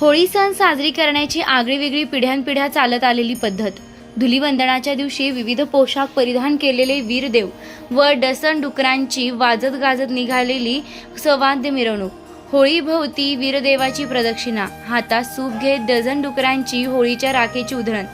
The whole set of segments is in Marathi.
होळी सण साजरी करण्याची आगळीवेगळी पिढ्यानपिढ्या चालत आलेली पद्धत. धुलीवंदनाच्या दिवशी विविध पोशाख परिधान केलेले वीरदेव व डसन डुकरांची वाजत गाजत निघालेली सवाद्य मिरवणूक. होळीभोवती वीरदेवाची प्रदक्षिणा हातात सूप घेत डझन डुकरांची होळीच्या राखेची उधळण.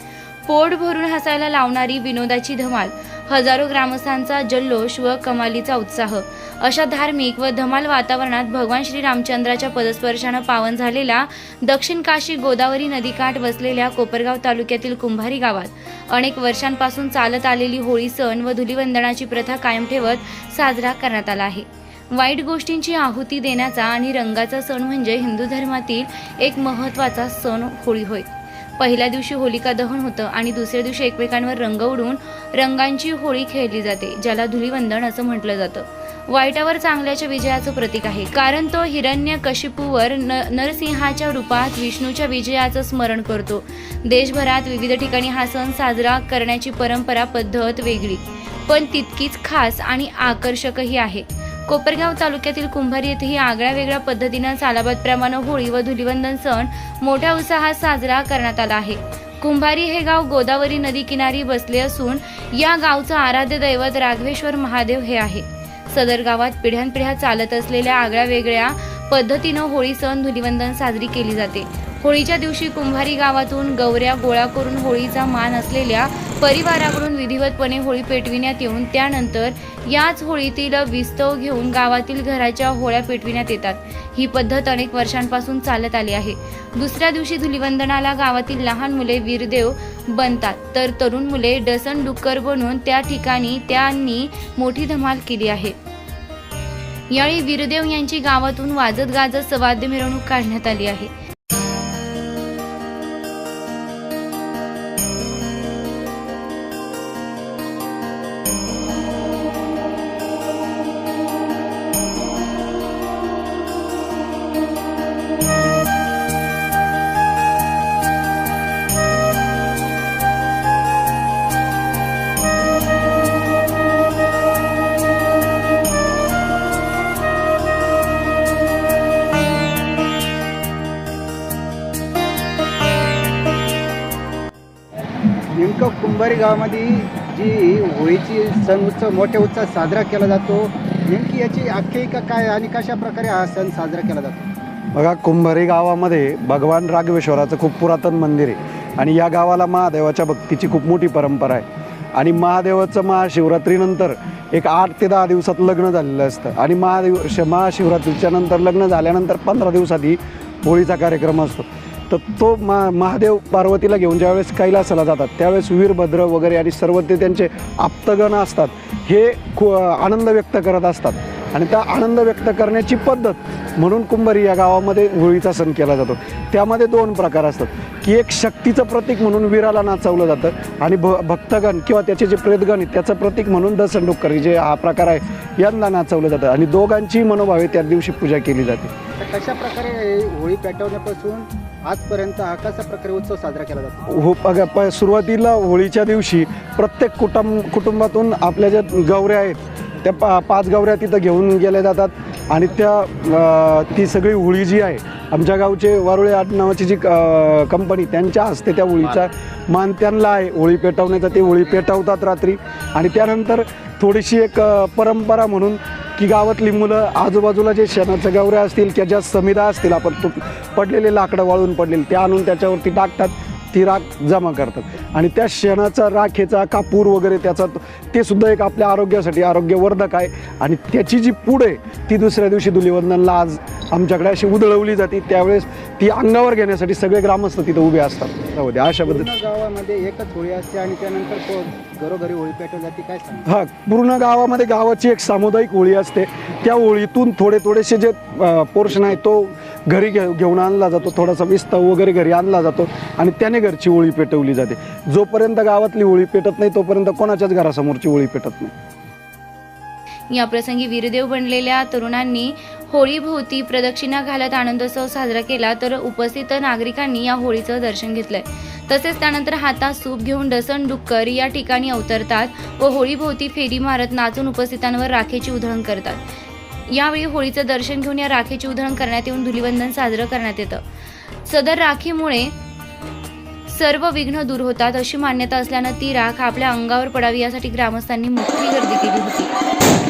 पोट भरून हसायला लावणारी विनोदाची धमाल हजारो ग्रामस्थांचा जल्लोष व कमालीचा उत्साह. अशा धार्मिक व धमाल वातावरणात भगवान श्री रामचंद्राच्या पदस्पर्शानं पावन झालेला दक्षिण काशी गोदावरी नदीकाठ वसलेल्या कोपरगाव तालुक्यातील कुंभारी गावात अनेक वर्षांपासून चालत आलेली होळी सण व धुलीवंदनाची प्रथा कायम ठेवत साजरा करण्यात आला आहे. वाईट गोष्टींची आहुती देण्याचा आणि रंगाचा सण म्हणजे हिंदू धर्मातील एक महत्त्वाचा सण होळी होय. पहिल्या दिवशी होलिका दहन होतं आणि दुसऱ्या दिवशी एकमेकांवर रंग उडून रंगांची होळी खेळली जाते ज्याला धुलीवंदन असं म्हटलं जातं. वाईटावर चांगल्याच्या विजयाचं प्रतीक आहे कारण तो हिरण्य कशिपूवर न नरसिंहाच्या रूपात विष्णूच्या विजयाचं स्मरण करतो. देशभरात विविध ठिकाणी हा सण साजरा करण्याची परंपरा पद्धत वेगळी पण तितकीच खास आणि आकर्षकही आहे. कोपरगाव तालुक्यातील कुंभारी येथेही आगळ्या वेगळ्या पद्धतीनं सालाबादप्रमाणे होळी व धुलिवंदन सण मोठ्या उत्साहात साजरा करण्यात आला आहे. कुंभारी हे गाव गोदावरी नदी किनारी बसले असून या गावचं आराध्य दैवत राघवेश्वर महादेव हे आहे. सदर गावात पिढ्यानपिढ्या चालत असलेल्या आगळ्या वेगळ्या पद्धतीनं होळी सण धुलिवंदन साजरी केली जाते. होळीच्या दिवशी कुंभारी गावातून गौऱ्या गोळा करून होळीचा मान असलेल्या परिवाराकडून विधिवतपणे होळी पेटविण्यात येऊन त्यानंतर याच होळीतील विस्तव घेऊन गावातील घराच्या होळ्या पेटविण्यात येतात. ही पद्धत अनेक वर्षांपासून चालत आली आहे. दुसऱ्या दिवशी धुलिवंदनाला गावातील लहान मुले वीरदेव बनतात. तर तरुण मुले डसन डुक्कर बनून त्या ठिकाणी त्यांनी मोठी धमाल केली आहे. यावेळी वीरदेव यांची गावातून वाजत गाजत सवाद्य मिरवणूक काढण्यात आली आहे. नेमकं गावामध्ये जी होळीची सण उत्सव मोठ्या उत्साहात साजरा केला जातो नेमकी याची आख्यायिका काय आणि कशा प्रकारे हा सण साजरा केला जातो? बघा कुंभारी गावामध्ये भगवान राघवेश्वराचं खूप पुरातन मंदिर आहे आणि या गावाला महादेवाच्या भक्तीची खूप मोठी परंपरा आहे. आणि महादेवाचं महाशिवरात्रीनंतर एक आठ ते दहा दिवसात लग्न झालेलं असतं. आणि महादेव श महाशिवरात्रीच्या नंतर लग्न झाल्यानंतर पंधरा दिवसात होळीचा कार्यक्रम असतो. तर तो मा महादेव पार्वतीला घेऊन ज्यावेळेस कैलासाला जातात त्यावेळेस वीरभद्र वगैरे आणि सर्व ते त्यांचे आप्तगण असतात हे खू आनंद व्यक्त करत असतात. आणि त्या आनंद व्यक्त करण्याची पद्धत म्हणून कुंभारी या गावामध्ये होळीचा सण केला जातो. त्यामध्ये दोन प्रकार असतात. की एक शक्तीचं प्रतीक म्हणून वीराला नाचवलं जातं आणि भ भक्तगण किंवा त्याचे जे प्रेतगण आहेत त्याचं प्रतीक म्हणून दसंडुक्कर जे हा प्रकार आहे यांना नाचवलं जातं. आणि दोघांची मनोभावे त्या दिवशी पूजा केली जाते. कशा प्रकारे होळी पेटवण्यापासून आजपर्यंत हा कशा प्रकारे उत्सव साजरा केला जातो? हो बघा प सुरुवातीला होळीच्या दिवशी प्रत्येक कुटुंब कुटुंबातून आपल्या ज्या गौऱ्या आहेत त्या पा पाच गावऱ्या तिथं घेऊन गेल्या जातात. आणि त्या ती सगळी होळी जी आहे आमच्या गावचे वारुळे आट नावाची जी कंपनी त्यांच्या हस्ते त्या होळीचा मान त्यांना आहे. होळी पेटवण्याचा ते होळी पेटवतात रात्री. आणि त्यानंतर थोडीशी एक परंपरा म्हणून की गावातली मुलं आजूबाजूला जे शेणाच्या गवऱ्या असतील किंवा ज्या समिधा असतील आपण पडलेले लाकडं वाळून पडलेले ते आणून त्याच्यावरती टाकतात. ती राख जमा करतात. आणि त्या शेणाचा राखेचा कापूर वगैरे त्याचा ते सुद्धा एक आपल्या आरोग्यासाठी आरोग्यवर्धक आहे. आणि त्याची जी पूड आहे ती दुसऱ्या दिवशी धुलिवंदनला आज आमच्याकडे अशी उधळवली जाते. त्यावेळेस ती अंगावर घेण्यासाठी सगळे ग्रामस्थ तिथं उभे असतात. अशा पद्धती गावामध्ये एकच होळी असते आणि त्यानंतर घरोघरी होळी पेटवली जाते काय सांग हा पूर्ण गावामध्ये गावाची एक सामुदायिक होळी असते. त्या होळीतून थोडे थोडेसे जे पोर्शन आहे तो घरी घे घेऊन आणला जातो. थोडासा विस्तव वगैरे घरी आणला जातो आणि त्याने घरची होळी पेटवली जाते. जोपर्यंत गावातली होळी पेटत नाही तोपर्यंत कोणाच्याच घरासमोरची होळी पेटत नाही. या प्रसंगी वीरदेव बनलेल्या तरुणांनी होळीभोवती प्रदक्षिणा घालत आनंदोत्सव साजरा केला तर उपस्थित नागरिकांनी या होळीचं दर्शन घेतलंय. तसेच त्यानंतर हातात सूप घेऊन डसन डुक्कर या ठिकाणी अवतरतात व होळीभोवती फेरी मारत नाचून उपस्थितांवर राखेची उधळण करतात. यावेळी होळीचं दर्शन घेऊन या राखेची उधळण करण्यात येऊन धुलिवंदन साजरं करण्यात येतं. सदर राखीमुळे सर्व विघ्न दूर होतात अशी मान्यता असल्यानं ती राख आपल्या अंगावर पडावी यासाठी ग्रामस्थांनी मोठी गर्दी केली होती.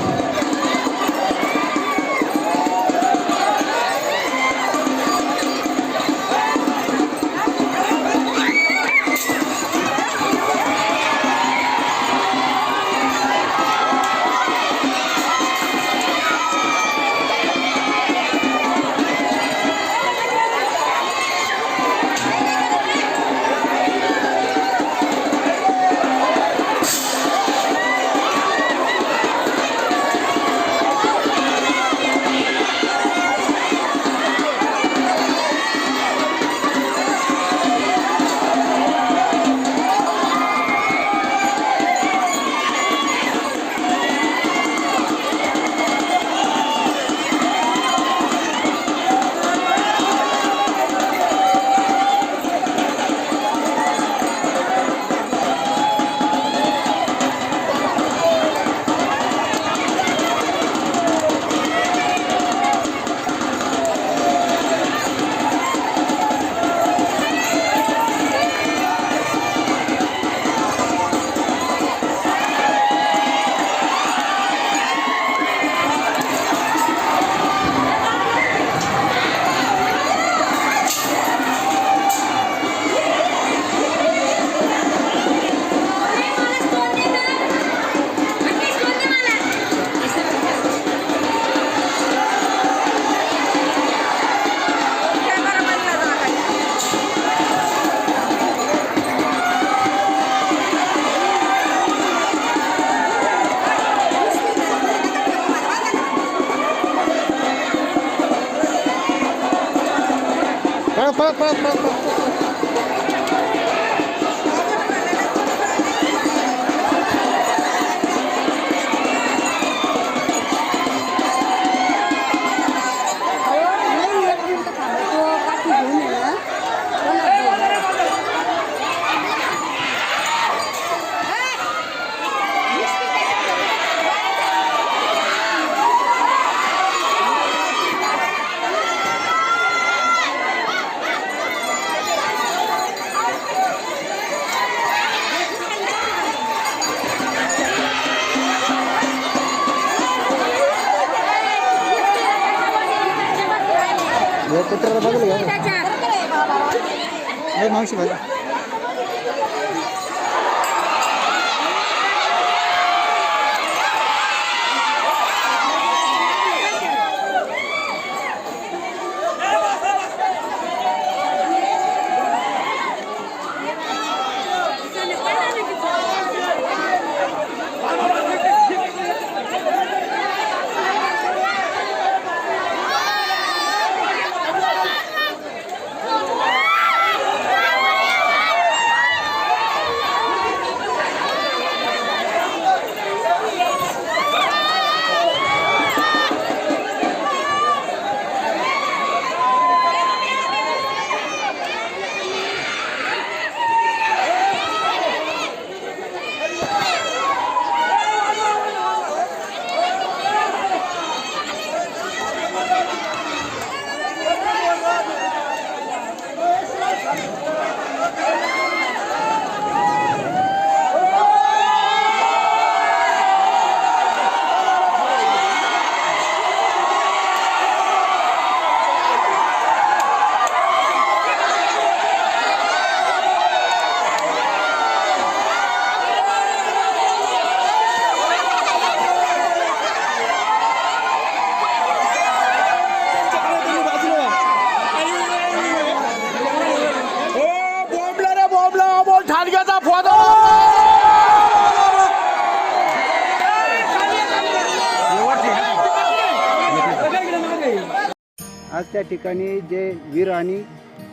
ठिकाणी जे वीर आणि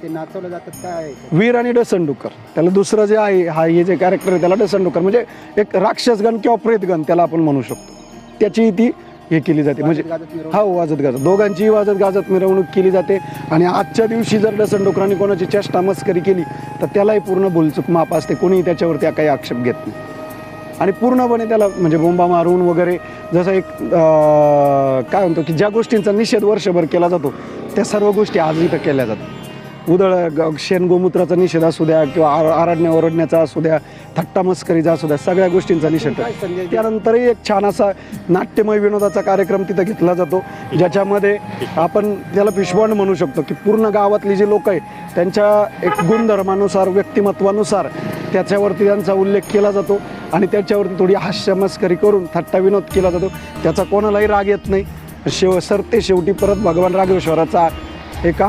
ते नाचवलं जातात काय आहे ते? वीर आणि डसंडुकर. त्याला दुसरं जे आहे हा हे जे कॅरेक्टर आहे त्याला डसंडुकर. म्हणजे एक राक्षसगण किंवा प्रेतगण त्याला आपण म्हणू शकतो. त्याची ती हे केली जाते. म्हणजे वाजत गाजत मिरवणूक. हा वाजत गाजत. दोघांचीही वाजत गाजत मिरवणूक केली जाते. आणि आजच्या दिवशी जर डसंडुकरांनी कोणाची चेष्टा मस्करी केली तर त्यालाही पूर्ण बोलचूक माप असते. कोणीही त्याच्यावरती काही आक्षेप घेत नाही. आणि पूर्णपणे त्याला म्हणजे बोंबा मारून वगैरे जसं एक काय म्हणतो की ज्या गोष्टींचा निषेध वर्षभर केला जातो त्या सर्व गोष्टी आज इथं केल्या जातात. उदळ ग- शेण गोमूत्राचा निषेध असू द्या किंवा आर आरडण्या ओरडण्याचा असू द्या थट्टा मस्करीचा असू द्या सगळ्या गोष्टींचा निषेध? त्यानंतरही एक छान असा नाट्यमय विनोदाचा कार्यक्रम तिथं घेतला जातो ज्याच्यामध्ये आपण त्याला पिशवण म्हणू शकतो की पूर्ण गावातली जी लोक आहे त्यांच्या एक गुणधर्मानुसार व्यक्तिमत्वानुसार त्याच्यावरती त्यांचा उल्लेख केला जातो आणि त्याच्यावरती थोडी हास्यमस्करी करून थट्टा विनोद केला जातो. त्याचा कोणालाही राग येत नाही. शेव सर ते शेवटी परत भगवान राघवेश्वराचा एका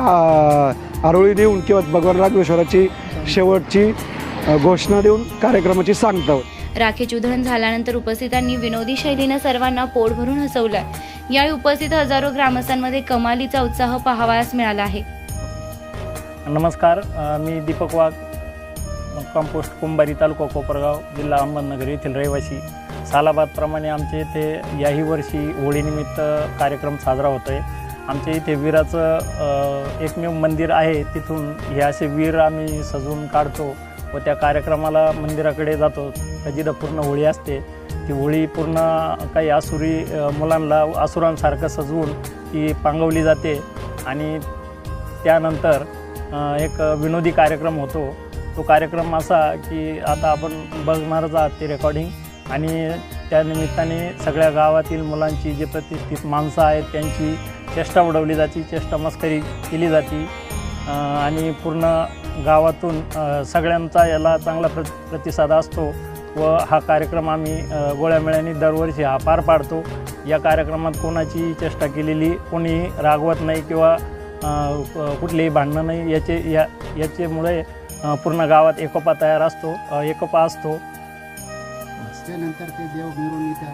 आरोळी देऊन किंवा भगवान राघवेश्वराची शेवटची घोषणा देऊन कार्यक्रमाची सांगता राखेची उधळण झाल्यानंतर उपस्थितांनी विनोदी शैलीनं सर्वांना पोट भरून हसवलं. यावेळी उपस्थित हजारो ग्रामस्थांमध्ये कमालीचा उत्साह पाहावयास मिळाला आहे. नमस्कार मी दीपक वाघ कंपोस्ट कुंभारी तालुका कोपरगाव जिल्हा अहमदनगर येथील रहिवासी. सालाबादप्रमाणे आमच्या इथे याही वर्षी होळीनिमित्त कार्यक्रम साजरा होतो आहे आमच्या इथे वीराचं एकमेव मंदिर आहे. तिथून हे असे वीर आम्ही सजवून काढतो व त्या कार्यक्रमाला मंदिराकडे जातो. जिथं पूर्ण होळी असते ती होळी पूर्ण काही आसुरी मुलांना आसुरांसारखं सजवून ती पांगवली जाते. आणि त्यानंतर एक विनोदी कार्यक्रम होतो. तो कार्यक्रम असा की आता आपण बघणारच आहात ते रेकॉर्डिंग आणि त्या निमित्ताने सगळ्या गावातील मुलांची जे प्रतिष्ठित माणसं आहेत त्यांची चेष्टा उडवली जाते चेष्टा मस्करी केली जाते. आणि पूर्ण गावातून सगळ्यांचा याला चांगला प्र प्रतिसाद असतो व हा कार्यक्रम आम्ही गोळ्यामेळ्याने दरवर्षी हा पार पाडतो. या कार्यक्रमात कोणाची चेष्टा केलेली कोणी रागवत नाही किंवा कुठलेही भांडणं नाही. याचे या याच्यामुळे अ, पूर्ण गावात एकोपा तयार असतो एकोपा असतो.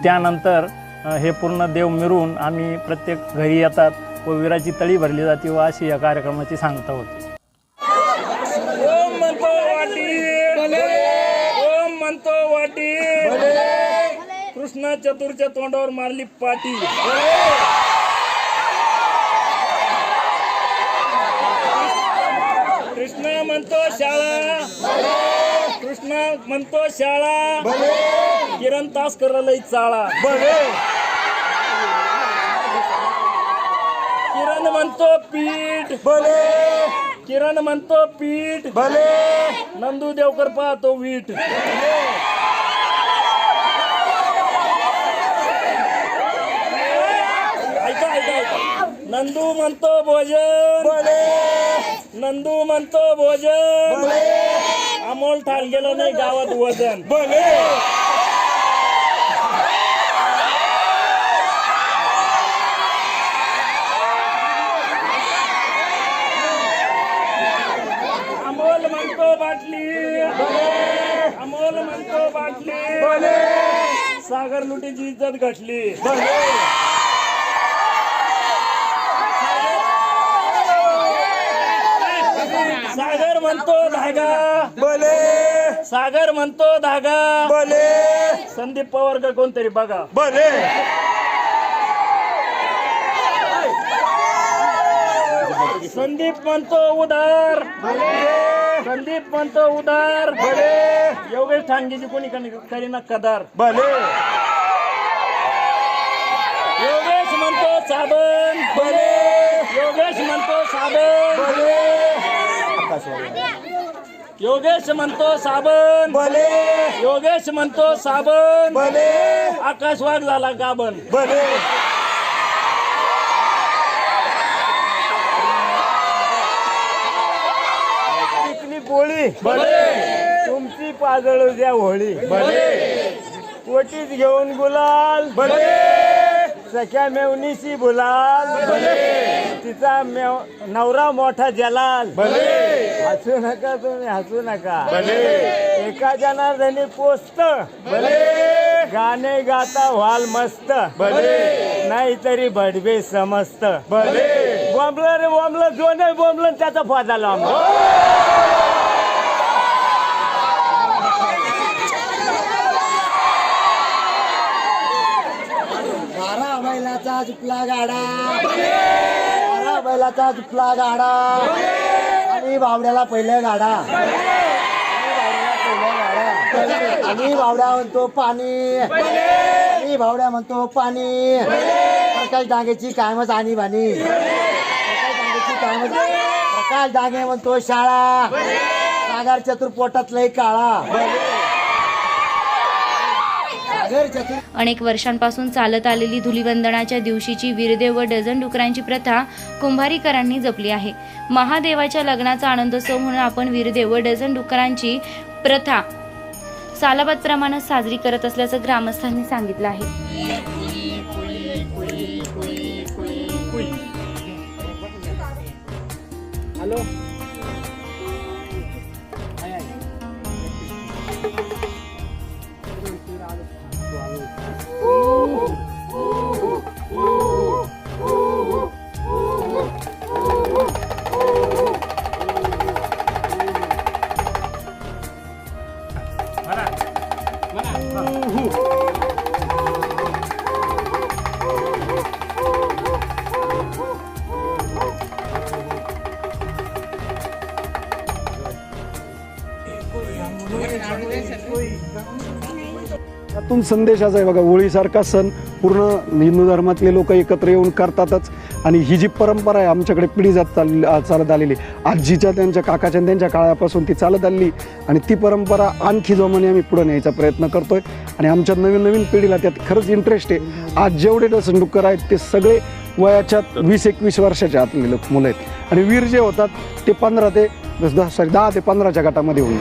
त्यानंतर मिळून हे पूर्ण देव मिरून आम्ही प्रत्येक घरी येतात व विराची तळी भरली जाते व अशी या कार्यक्रमाची सांगता होते. ओम म्हणतो वाटी. ओम म्हणतो वाटी. कृष्णा चतुरच्या तोंडावर मारली पाटी. कृष्णा म्हणतो शाळा. कृष्णा म्हणतो शाळा. किरण तास करायला चाळा. किरण म्हणतो पीठ. किरण म्हणतो पीठ. नंदू देवकर पाहतो वीट ऐका ऐका ऐका. नंदू म्हणतो भोजन. नंदू म्हणतो भोजन. अमोल ठाल गेलं नाही गावात वजन. अमोल म्हणतो बाटली अमोल म्हणतो बाटली सागर लुटीची इज्जत घटली सागर म्हणतो धागा. सागर म्हणतो धागा. संदीप पवार का कोणतरी बघा. संदीप म्हणतो उदार. संदीप म्हणतो उदार. योगेश ठाणगेची कोणी करीना कदार योगेश साबण योगेश म्हणतो साबण योगेश म्हणतो साबण योगेश म्हणतो साबण आकाश वाघ झाला गाबन पिकली पोळी. तुमची पाजळ द्या होळी. पोटीत घेऊन गुलाल. सख्या मेवणीशी बुलाल. तिचा मेव नवरा मोठा जलाल. हसू नका तुम्ही हसू नका. एका जनार्दनी पोचत गाणे गाता व्हाल मस्त. नाहीतरी भडवे समस्त. बोंबलं रे बोंबलं जो नाही बोंबलं त्याचा फायदा लांब बारा बैलाचा गाडा. आणि बावड्याला पहिल्या गाडा. आणि बावड्या म्हणतो पाणी. आणि बावड्या म्हणतो पाणी. प्रकाश डांगेची कायमच आणि बाणी. प्रकाश डांगेची कायमच आकाश डागे म्हणतो शाळा. सागर चतुर पोटात लय काळा. अनेक वर्षांपासून चालत आलेली धुलीवंदनाच्या दिवशीची वीरदेव व डझन डुकरांची प्रथा कुंभारीकरांनी जपली आहे. महादेवाच्या लग्नाचा आनंदोत्सव म्हणून आपण वीरदेव व डझन डुकरांची प्रथा सालाबादप्रमाणे साजरी करत असल्याचं ग्रामस्थांनी सांगितलं आहे. त्यातून संदेश असा आहे बघा होळीसारखा सण पूर्ण हिंदू धर्मातले लोक एकत्र येऊन करतातच. आणि ही जी परंपरा आहे आमच्याकडे पिढी जात चाल चालत आलेली आजीच्या त्यांच्या काकाच्या त्यांच्या काळापासून ती चालत आलेली आणि ती परंपरा आणखी जोमाने आम्ही पुढे न्यायचा प्रयत्न करतोय. आणि आमच्या नवीन नवीन पिढीला त्यात खरंच इंटरेस्ट आहे. आज जेवढे डसंडुक्कर आहेत ते सगळे वयाच्या वीस एकवीस वर्षाच्या आतले लोक मुलं आहेत. आणि वीर जे होतात ते पंधरा ते सॉरी दहा ते पंधराच्या गटामध्ये होऊन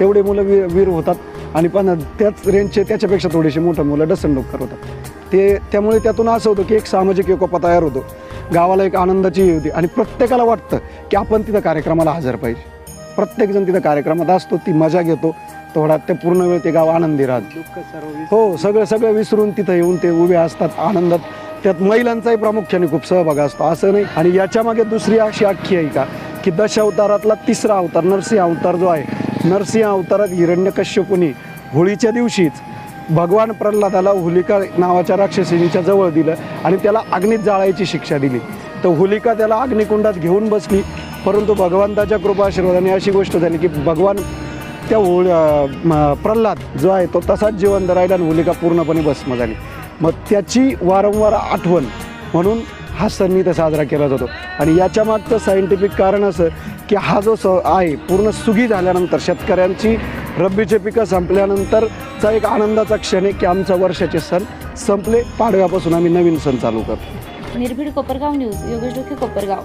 तेवढे मुलं वीर वीर होतात. आणि पण त्याच रेंजचे त्याच्यापेक्षा थोडेसे मोठं मुलं डसंडोकर होतात. ते त्यामुळे त्यातून असं होतं की एक सामाजिक एकोपा तयार होतो. गावाला एक आनंदाची होती. आणि प्रत्येकाला वाटतं की आपण तिथं कार्यक्रमाला हजर पाहिजे. प्रत्येकजण तिथं कार्यक्रमात असतो ती मजा घेतो. थोडा ते पूर्ण वेळ ते गाव आनंदी राहत. हो सगळं सगळं विसरून तिथं येऊन ते उभे असतात आनंदात. त्यात महिलांचाही प्रामुख्याने खूप सहभाग असतो असं नाही. आणि याच्या मागे दुसरी अशी आख्यायिका आहे का की दशावतारातला तिसरा अवतार नरसिंह अवतार जो आहे नरसिंह अवतारात हिरण्यकश्यपुनी होळीच्या दिवशीच भगवान प्रल्हादाला होलिका नावाच्या राक्षसिनीच्या जवळ दिलं आणि त्याला अग्नीत जाळायची शिक्षा दिली. तर होलिका त्याला अग्निकुंडात घेऊन बसली. परंतु भगवंताच्या कृपा आशीर्वादाने अशी गोष्ट झाली की भगवान त्या होळ म- प्रल्हाद जो आहे तो तसाच जिवंत राहिला आणि होलिका पूर्णपणे भस्म झाली. मग त्याची वारंवार आठवण म्हणून हा सण इथं साजरा केला जातो. आणि याच्या मागचं सायंटिफिक कारण असं की हा जो स आहे पूर्ण सुगी झाल्यानंतर शेतकऱ्यांची रब्बीचे पिकं संपल्यानंतरचा एक आनंदाचा क्षण आहे की आमचा वर्षाचे सण संपले. पाडव्यापासून आम्ही नवीन सण चालू करतो. निर्भीड कोपरगाव न्यूज योगेश डोके कोपरगाव.